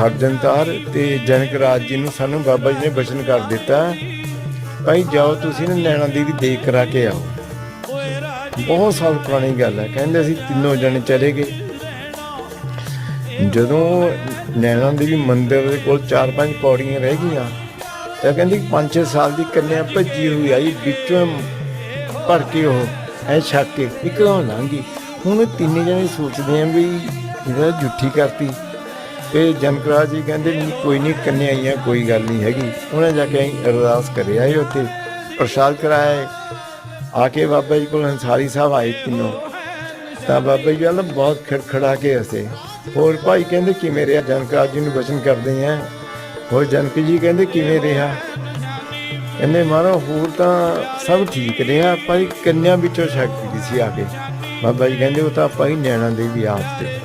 ਹਰਜਨਤਾਰ ਤੇ ਜਨਕ ਰਾਜ ਜੀ ਨੂੰ ਸਾਨੂੰ ਬਾਬਾ ਜੀ ਨੇ ਬਚਨ ਕਰ ਦਿੱਤਾ। ਭਾਈ ਜਾਓ ਤੁਸੀਂ ਨਾ ਨੈਣਾ ਦੇਵੀ ਦੇਖ ਕਰਾ ਕੇ ਆਓ। ਬਹੁਤ ਸਾਲ ਪੁਰਾਣੀ ਗੱਲ ਹੈ, ਕਹਿੰਦੇ ਅਸੀਂ ਤਿੰਨੋਂ ਜਣੇ ਚਲੇ ਗਏ। ਜਦੋਂ ਨੈਣਾ ਦੇਵੀ ਮੰਦਿਰ ਦੇ ਕੋਲ ਚਾਰ ਪੰਜ ਪੌੜੀਆਂ ਰਹਿ ਗਈਆਂ, ਤਾਂ ਕਹਿੰਦੀ 5-6 ਸਾਲ ਦੀ ਕੰਨਿਆ ਭੱਜੀ ਹੋਈ ਆਈ, ਵਿੱਚੋਂ ਭਰ ਕੇ ਉਹ ਐ ਛੱਕ ਕੇ ਇੱਕਦਮ ਲੰਘੀ ਹੁਣ ਇਹ ਤਿੰਨੇ ਜਣੇ ਸੋਚਦੇ ਆਂ ਵੀ ਇਹਦਾ ਜੁੱਠੀ ਕਰਤੀ। ਤੇ ਜਨਕਰਾਜ ਜੀ ਕਹਿੰਦੇ ਨਹੀਂ ਕੋਈ ਨਹੀਂ, ਕੰਨਿਆ ਆਈਆਂ, ਕੋਈ ਗੱਲ ਨਹੀਂ ਹੈਗੀ। ਉਹਨਾਂ ਜਾ ਕੇ ਅਸੀਂ ਅਰਦਾਸ ਕਰਿਆ ਆਏ ਉੱਥੇ, ਪ੍ਰਸ਼ਾਦ ਕਰਾਇਆ ਆ ਕੇ ਬਾਬਾ ਜੀ ਕੋਲ ਹੰਸਾਰੀ ਸਾਹਿਬ ਆਏ ਤਿੰਨੋਂ। ਤਾਂ ਬਾਬਾ ਜੀ ਵੱਲ ਬਹੁਤ ਖੜਖੜਾ ਕੇ ਹਸੇ। ਹੋਰ ਭਾਈ ਕਹਿੰਦੇ, ਕਿਵੇਂ ਰਿਹਾ? ਜਨਕਰਾਜ ਜੀ ਨੂੰ ਬਚਨ ਕਰਦੇ ਆ। ਹੋਰ ਜਨਕ ਜੀ ਕਹਿੰਦੇ, ਕਿਵੇਂ ਰਿਹਾ? ਕਹਿੰਦੇ, ਮਾਰਾ, ਹੋਰ ਤਾਂ ਸਭ ਠੀਕ ਰਿਹਾ। ਭਾਈ ਕੰਨਿਆ ਵਿੱਚੋਂ ਸ਼ਕਤੀ ਸੀ ਆ ਕੇ। ਬਾਬਾ ਜੀ ਕਹਿੰਦੇ, ਉਹ ਤਾਂ ਭਾਈ ਨੈਣਾ ਦੇਵੀ ਆਪ ਤੇ।